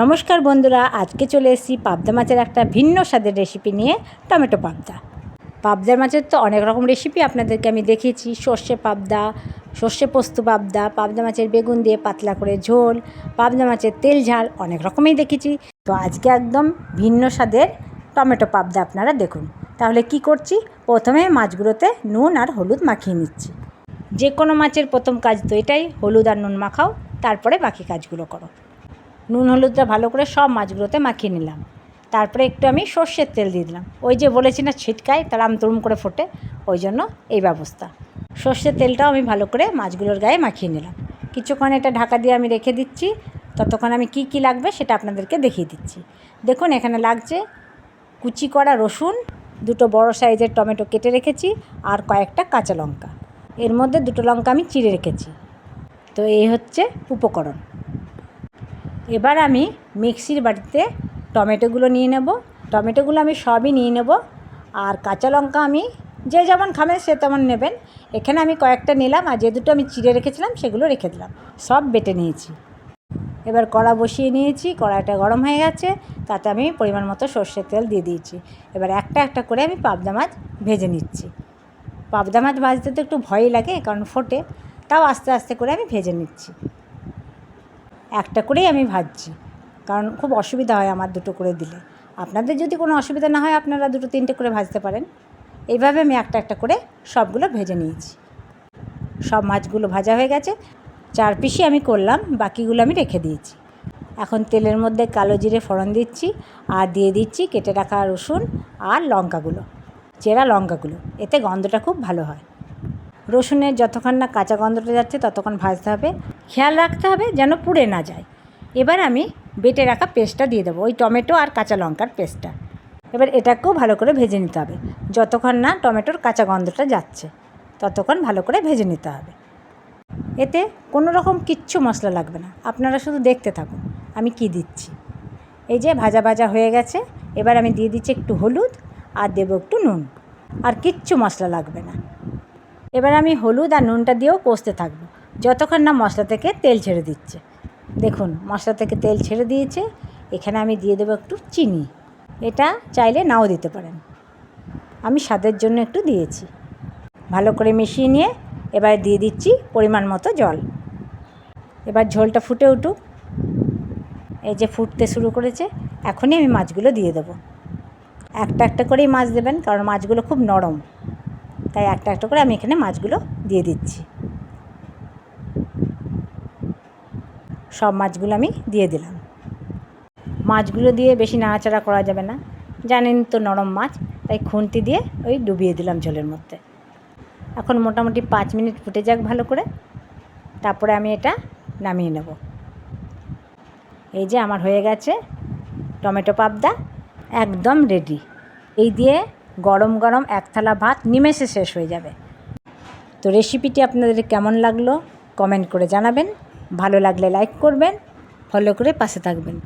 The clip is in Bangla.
নমস্কার বন্ধুরা, আজকে চলে এসেছি পাবদা মাছের একটা ভিন্ন স্বাদের রেসিপি নিয়ে টমেটো পাবদা। পাবদার মাছের তো অনেক রকম রেসিপি আপনাদেরকে আমি দেখিয়েছি, সর্ষে পাবদা, সর্ষে পোস্ত পাবদা পাবদা মাছের বেগুন দিয়ে পাতলা করে ঝোল, পাবদা মাছের তেল ঝাল, অনেক রকমই দেখেছি তো আজকে একদম ভিন্ন স্বাদের টমেটো পাবদা আপনারা দেখুন। তাহলে কি করছি? প্রথমে মাছগুলোতে নুন আর হলুদ মাখিয়ে নিচ্ছি। যে কোনো মাছের প্রথম কাজ তো এটাই, হলুদ আর নুন মাখাও, তারপরে বাকি কাজগুলো করো। নুন, হলুদটা ভালো করে সব মাছগুলোতে মাখিয়ে নিলাম। তারপরে একটু আমি সর্ষের তেল দিয়ে দিলাম। ওই যে বলেছি না ছিটকায় তারাম তরুম করে ফোটে, ওই জন্য এই ব্যবস্থা। সর্ষের তেলটাও আমি ভালো করে মাছগুলোর গায়ে মাখিয়ে নিলাম। কিছুক্ষণ এটা ঢাকা দিয়ে আমি রেখে দিচ্ছি। ততক্ষণ আমি কি কি লাগবে সেটা আপনাদেরকে দেখিয়ে দিচ্ছি। দেখুন, এখানে লাগছে কুচি করা রসুন, দুটো বড় সাইজের টমেটো কেটে রেখেছি, আর কয়েকটা কাঁচা লঙ্কা। এর মধ্যে দুটো লঙ্কা আমি চিড়ে রেখেছি। তো এই হচ্ছে উপকরণ। এবার আমি মিক্সির বাটিতে টমেটোগুলো নিয়ে নেব। টমেটোগুলো আমি সবই নিয়ে নেব। আর কাঁচা লঙ্কা আমি যে যেমন খাবেন সে তেমন নেবেন। এখানে আমি কয়েকটা নিলাম আর যে দুটো আমি চিড়ে রেখেছিলাম সেগুলো রেখে দিলাম। সব বেটে নিয়েছি। এবার কড়া বসিয়ে নিয়েছি। কড়াইটা গরম হয়ে গেছে। তাতে আমি পরিমাণ মতো সর্ষের তেল দিয়ে দিয়েছি। এবার একটা একটা করে আমি পাবদা মাছ ভেজে নিচ্ছি। পাবদা মাছ ভাজতে তো একটু ভয়ই লাগে কারণ ফোটে। তাও আস্তে আস্তে করে আমি ভেজে নিচ্ছি। একটা করেই আমি ভাজছি। কারণ খুব অসুবিধা হয় আমার দুটো করে দিলে। আপনাদের যদি কোনো অসুবিধা না হয়, আপনারা দুটো তিনটে করে ভাজতে পারেন। এইভাবে আমি একটা একটা করে সবগুলো ভেজে নিয়েছি। সব মাছগুলো ভাজা হয়ে গেছে। চার পিসই আমি করলাম, বাকিগুলো আমি রেখে দিয়েছি। এখন তেলের মধ্যে কালো জিরে ফোড়ন দিচ্ছি আর দিয়ে দিচ্ছি কেটে রাখা রসুন আর লঙ্কাগুলো, চেরা লঙ্কাগুলো। এতে গন্ধটা খুব ভালো হয়। রসুনের যতক্ষণ না কাঁচা গন্ধটা যাচ্ছে, ততক্ষণ ভাজতে হবে। খেয়াল রাখতে হবে যেন পুড়ে না যায়। এবার আমি বেটে রাখা পেস্টটা দিয়ে দেবো, ওই টমেটো আর কাঁচা লঙ্কার পেস্টটা। এবার এটাকেও ভালো করে ভেজে নিতে হবে, যতক্ষণ না টমেটোর কাঁচা গন্ধটা যাচ্ছে, ততক্ষণ ভালো করে ভেজে নিতে হবে। এতে কোনো রকম কিচ্ছু মশলা লাগবে না, আপনারা শুধু দেখতে থাকুন, আমি কি দিচ্ছি। এই যে ভাজা ভাজা হয়ে গেছে, এবার আমি দিয়ে দিচ্ছি একটু হলুদ আর দেবো একটু নুন, আর কিচ্ছু মশলা লাগবে না। এবার আমি হলুদ আর নুনটা দিয়েও কষতে থাকব। যতক্ষণ না মশলা থেকে তেল ছেড়ে দিচ্ছে। দেখুন, মশলা থেকে তেল ছেড়ে দিয়েছে। এখানে আমি দিয়ে দেবো একটু চিনি। এটা চাইলে নাও দিতে পারেন। আমি স্বাদের জন্য একটু দিয়েছি। ভালো করে মিশিয়ে নিয়ে এবার দিয়ে দিচ্ছি পরিমাণ মতো জল। এবার ঝোলটা ফুটে উঠুক। এই যে ফুটতে শুরু করেছে, এখনই আমি মাছগুলো দিয়ে দেবো। একটা একটা করেই মাছ দেবেন, কারণ মাছগুলো খুব নরম। তাই একটা একটা করে আমি এখানে মাছগুলো দিয়ে দিচ্ছি। সব মাছগুলো আমি দিয়ে দিলাম। মাছগুলো দিয়ে বেশি নাড়াচাড়া করা যাবে না। জানেন তো নরম মাছ, তাই খুন্তি দিয়ে ওই ডুবিয়ে দিলাম জলের মধ্যে। এখন মোটামুটি পাঁচ মিনিট ফুটে যাক ভালো করে। তারপরে আমি এটা নামিয়ে নেব। এই যে আমার হয়ে গেছে টমেটো পাবদা, একদম রেডি এই দিয়ে গরম গরম এক থালা ভাত নিমেষে শেষ হয়ে যাবে। তো রেসিপিটি আপনাদের কেমন লাগল কমেন্ট করে জানাবেন। ভালো লাগলে লাইক করবেন ফলো করে পাশে থাকবেন।